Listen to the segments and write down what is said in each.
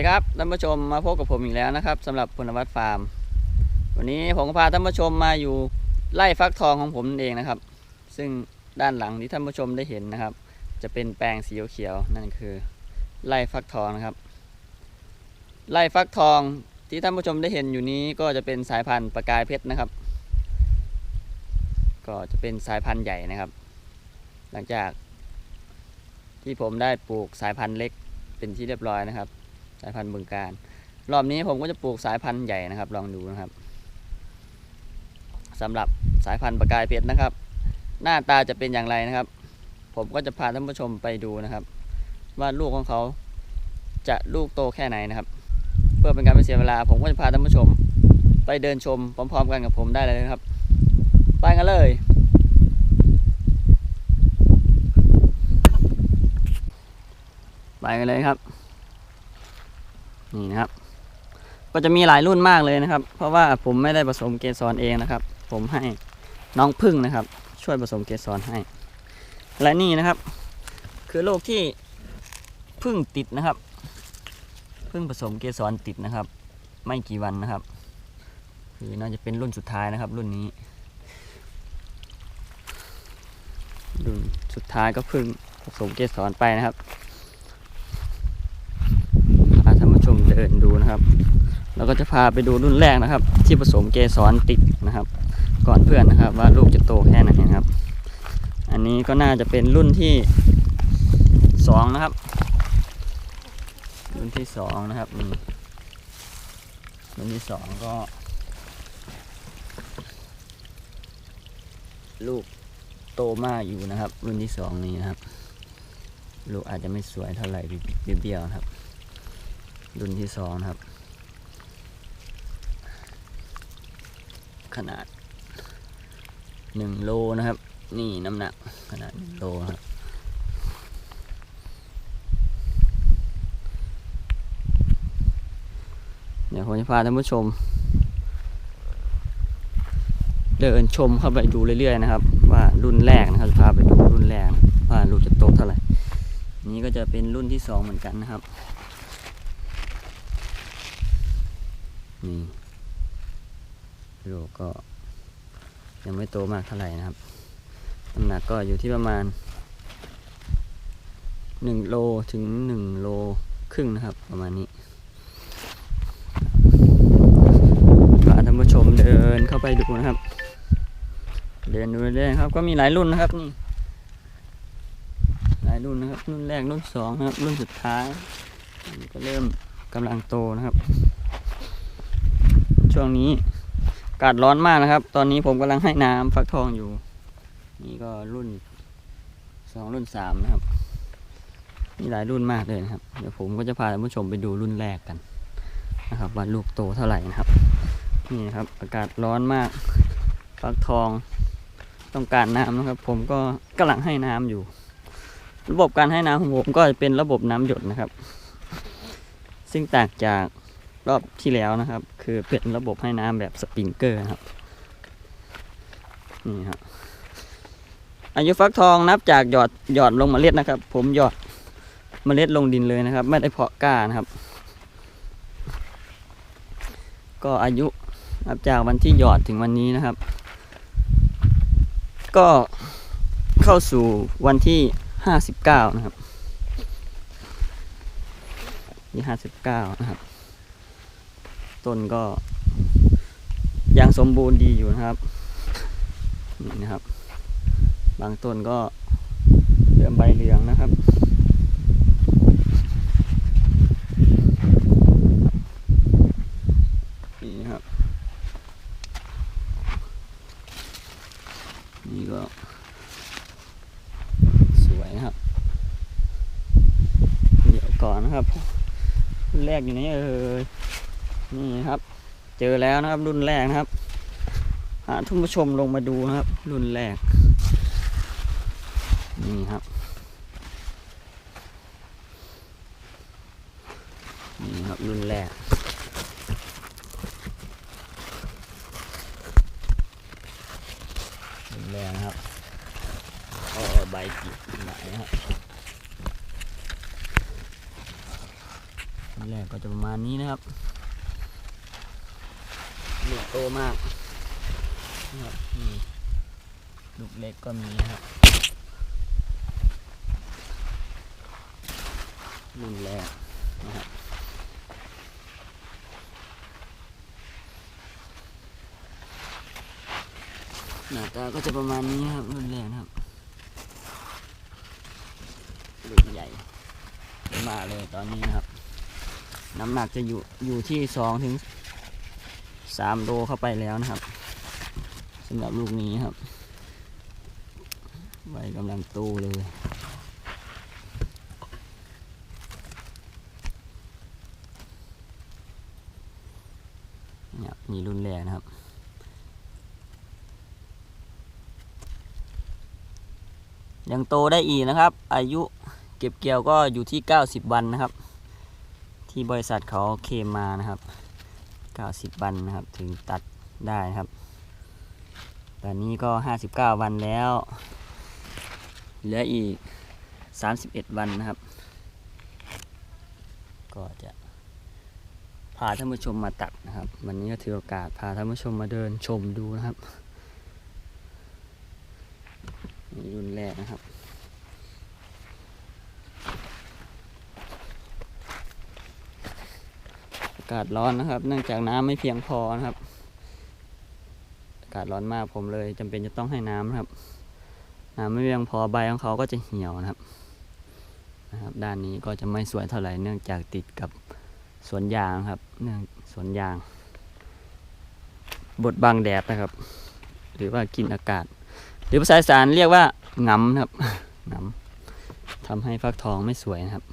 ดีครับท่านผู้ชมมาพบกับผมอีกแล้วนะครับสำหรับพลวัตฟาร์ม วันนี้ผมก็พาท่านผู้ชมมาอยู่ไร่ฟักทองของผมเองนะครับ ซึ่งด้านหลังที่ท่านผู้ชมได้เห็นนะครับ จะเป็นแปลงสีเขียวนั่นคือไร่ฟักทองนะครับ ไร่ฟักทองที่ท่านผู้ชมได้เห็นอยู่นี้ก็จะเป็นสายพันธุ์ประกายเพชรนะครับ ก็จะเป็นสายพันธุ์ใหญ่นะครับ หลังจากที่ผมได้ปลูกสายพันธุ์เล็กเป็นที่เรียบร้อยนะครับ สายพันธุ์บึงการ รอบนี้ผมก็จะปลูกสายพันธุ์ใหญ่นะครับ ลองดูนะครับสำหรับสายพันธุ์ประกายเพชรนะครับ หน้าตาจะเป็นอย่างไรนะครับ ผมก็จะพาท่านผู้ชมไปดูนะครับ ว่าลูกของเขาจะลูกโตแค่ไหนนะครับ เพื่อเป็นการไม่เสียเวลา ผมก็จะพาท่านผู้ชม ไปเดินชมพร้อม ๆ กันกับผมได้เลยนะครับ ไปกันเลยไปกันเลยครับ นี่นะครับ ก็จะมีหลายรุ่นมากเลยนะครับ เพราะว่าผมไม่ได้ผสมเกสรเองนะครับ ผมให้น้องพึ่งนะครับ ช่วยผสมเกสรให้ และนี่นะครับ คือลูกที่พึ่งติดนะครับพึ่งผสมเกสรติดนะครับ ไม่กี่วันนะครับคือน่าจะเป็นรุ่นสุดท้ายนะครับ รุ่นนี้ รุ่นสุดท้ายก็พึ่งผสมเกสรไปนะครับ พาท่านผู้ชมเดินดูนะครับแล้วก็จะพาไปดูรุ่นแรกนะครับ ที่ผสมเกสรติดนะครับ ก่อนเพื่อนนะครับ ว่าลูกจะโตแค่ไหนนะครับ อันนี้ก็น่าจะเป็นรุ่นที่สองนะครับ รุ่นที่สองนะครับนี่รุ่นที่สองก็ ลูกโตมากอยู่นะครับ รุ่นที่สองนี้นะครับ ลูกอาจจะไม่สวยเท่าไหร่เบี้ยวๆครับ รุ่นที่สองครับ ขนาดหนึ่งโลนะครับ นี่น้ำหนักขนาดหนึ่งโลครับเดี๋ยวผมจะพาท่านผู้ชม เดินชมเข้าไปดูเรื่อยๆนะครับ ว่ารุ่นแรกนะครับจะพาไปดูรุ่นแรกว่าลูกจะโตเท่าไหร่นี้ก็จะเป็นรุ่นที่สองเหมือนกันนะครับ นี่ลูกก็ยังไม่โตมากเท่าไหร่นะครับ น้ำหนักก็อยู่ที่ประมาณหนึ่งโลถึงหนึ่งโลครึ่งนะครับ ประมาณนี้พาท่านผู้ชมเดินเข้าไปดูนะครับ เดินดูเรื่อยๆครับ ก็มีหลายรุ่นนะครับนี่ หลายรุ่นนะครับ รุ่นแรกรุ่นสองนะครับ รุ่นสุดท้าย ก็เริ่มกำลังโตนะครับ ช่วงนี้อากาศร้อนมากนะครับ ตอนนี้ผมกำลังให้น้ำฟักทองอยู่ นี่ก็รุ่นสองรุ่นสามนะครับ มีหลายรุ่นมากเลยนะครับ เดี๋ยวผมก็จะพาท่านผู้ชมไปดูรุ่นแรกกันนะครับว่าลูกโตเท่าไหร่นะครับ นี่นะครับอากาศร้อนมากฟักทองต้องการน้ำนะครับ ผมก็กำลังให้น้ำอยู่ ระบบการให้น้ำของผมก็จะเป็นระบบน้ำหยดนะครับ ซึ่งแตกจาก รอบที่แล้วนะครับ คือเป็นระบบให้น้ำแบบสปริงเกอร์นะครับ นี่ครับอายุฟักทองนับจากหยอดหยอดลงเมล็ดนะครับ ผมหยอดเมล็ดลงดินเลยนะครับ ไม่ได้เพาะก้านะครับ ก็อายุนับจากวันที่หยอดถึงวันนี้นะครับ ก็เข้าสู่วันที่ห้าสิบเก้านะครับที่ห้าสิบเก้านะครับ ต้นก็ยังสมบูรณ์ดีอยู่นะครับนี่นะครับ บางต้นก็เริ่มใบเหลืองนะครับนี่ครับนี่ก็สวยนะครับเดี๋ยวก่อนนะครับ แรกอยู่ไหนเอ่ย นี่ครับ เจอแล้วนะครับรุ่นแรกนะครับหาท่านผู้ชมลงมาดูนะครับ รุ่นแรก นี่ครับนี่ครับรุ่นแรกรุ่นแรกนะครับโอ้ใบกิบไหนนะครับนี่แรกก็จะประมาณนี้นะครับ ลูกโตมากนะครับนี่ลูกเล็กก็มีนะครับรุ่นแรกนะครับหน้าตาก็จะประมาณนี้ครับรุ่นแรกนะครับลูกใหญ่มาเลยตอนนี้นะครับ น้ำหนักจะอยู่อยู่ที่สองถึง สามโลเข้าไปแล้วนะครับสำหรับลูกนี้ครับใบกำลังโตเลยเนี่ยนี่รุ่นแรกนะครับยังโตได้อีกนะครับ อายุเก็บเกี่ยวก็อยู่ที่ 90 วันนะครับ ที่บริษัทเขาเคมมานะครับ 90 วันนะครับ ถึงตัดได้ครับ ตอนนี้ก็ 59 วันแล้ว เหลืออีก 31 วันนะครับ ก็จะพาท่านผู้ชมมาตัดนะครับ วันนี้ก็ถือโอกาสพาท่านผู้ชมมาเดินชมดูนะครับรุ่นแรกนะครับากาศร้อนนะครับ เนื่องจากน้ำไม่เพียงพอนะครับ อากาศร้อนมากผมเลยจำเป็นจะต้องให้น้ำนะครับ น้ำไม่เพียงพอใบของเขาก็จะเหี่ยวนะครับนะครับ ด้านนี้ก็จะไม่สวยเท่าไหร่เนื่องจากติดกับสวนยางครับเนื่องสวนยาง บดบังแดดนะครับ หรือว่ากินอากาศ หรือภาษาอีสานเรียกว่าหงำนะครับหงำทำให้ฟักทองไม่สวยนะครับ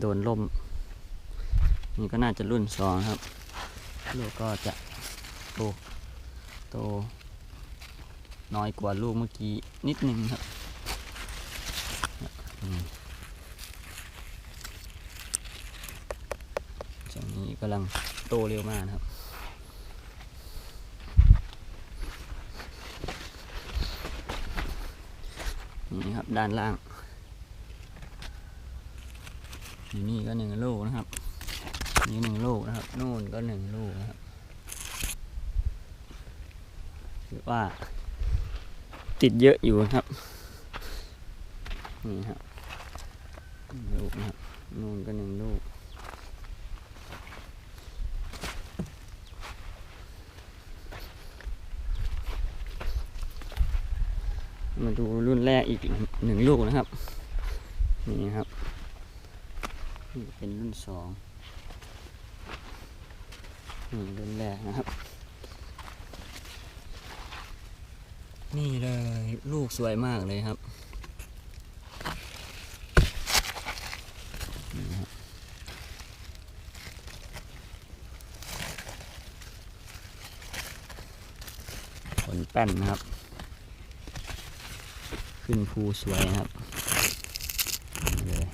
โดนลม นี่ก็น่าจะรุ่นสองครับ ลูกก็จะโตโต น้อยกว่าลูกเมื่อกี้นิดนึงครับอืมช่วงนี้กำลังโตเร็วมากนะครับนี่ครับด้านล่างอยู่นี่ก็หนึ่งลูกนะครับ นี่หนึ่งลูกนะครับ นู่นก็หนึ่งลูกนะครับถือว่า ติดเยอะอยู่นะครับ นี่ครับลูกนะครับ นู่นก็หนึ่งลูกมาดูรุ่นแรกอีกหนึ่งลูกนะครับ นี่ครับนี่เป็นรุ่นสอง รุ่นแรกนะครับ นี่เลยลูกสวยมากเลยครับนี่ครับผลแป้นนะครับ ขึ้นภูสวยนะครับนี่เลย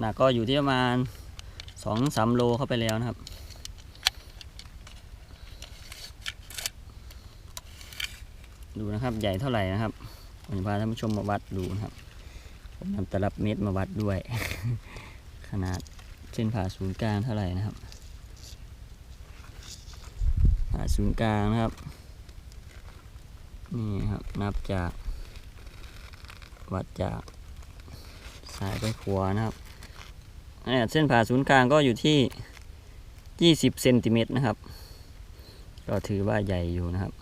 หนักก็อยู่ที่ประมาณสองสามโลเข้าไปแล้วนะครับ ดูนะครับใหญ่เท่าไหร่นะครับผมจะพาท่านผู้ชมมาวัดดูนะครับ ผมนำตลับเมตรมาวัดด้วย ขนาดเส้นผ่าศูนย์กลางเท่าไหร่นะครับผ่าศูนย์กลางนะครับ นี่ครับนับจาก วัดจากซ้ายไปขวานะครับ เส้นผ่าศูนย์กลางก็อยู่ที่ 20เซนติเมตรนะครับ ก็ถือว่าใหญ่อยู่นะครับ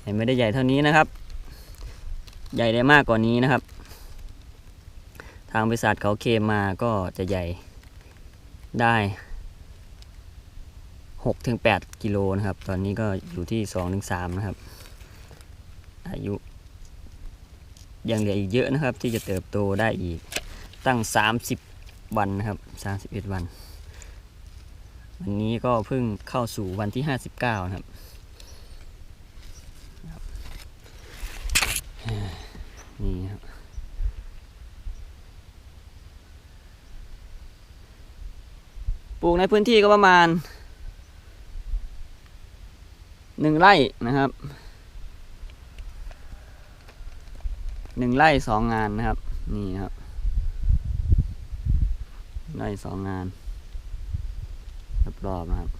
แต่ไม่ได้ใหญ่เท่านี้นะครับ ใหญ่ได้มากกว่านี้นะครับ ทางบริษัทเขาเคมมาก็จะใหญ่ได้6ถึง8กิโลนะครับ ตอนนี้ก็อยู่ที่2ถึง3นะครับ อายุยังเหลืออีกเยอะนะครับ ที่จะเติบโตได้อีกตั้ง 30 วันนะครับ 31 วัน วันนี้ก็เพิ่งเข้าสู่วันที่ 59 นะครับ นี่ครับปลูกในพื้นที่ก็ประมาณหนึ่งไร่นะครับหนึ่งไร่สองงานนะครับ นี่ครับ ไร่สองงานรอบๆนะครับ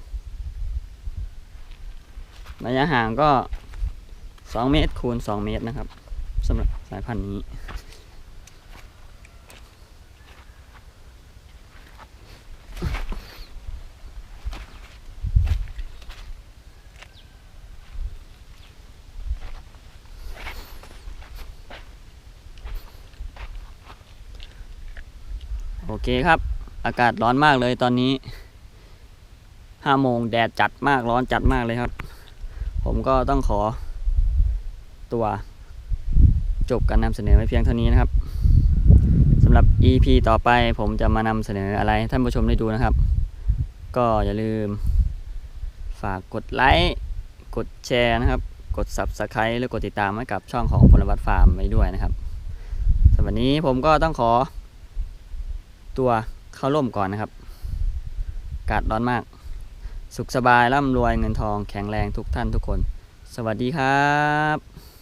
ระยะห่างก็สองเมตรคูณสองเมตรนะครับสำหรับสายพันธุ์นี้โอเคครับ อากาศร้อนมากเลยตอนนี้ห้าโมงแดดจัดมากร้อนจัดมากเลยครับ ผมก็ต้องขอตัวจบการนำเสนอไว้เพียงเท่านี้นะครับสำหรับ EP ต่อไปผมจะมานำเสนออะไรท่านผู้ชมได้ดูนะครับ ก็อย่าลืม ฝากกดไลค์กดแชร์นะครับ กด Subscribe หรือกดติดตามให้กับช่องของพลวัตฟาร์มไว้ด้วยนะครับสำหรับวันนี้ผมก็ต้องขอตัว เข้าร่มก่อนนะครับ กาดร้อนมาก สุขสบายร่ำรวยเงินทองแข็งแรงทุกท่านทุกคน สวัสดีครับ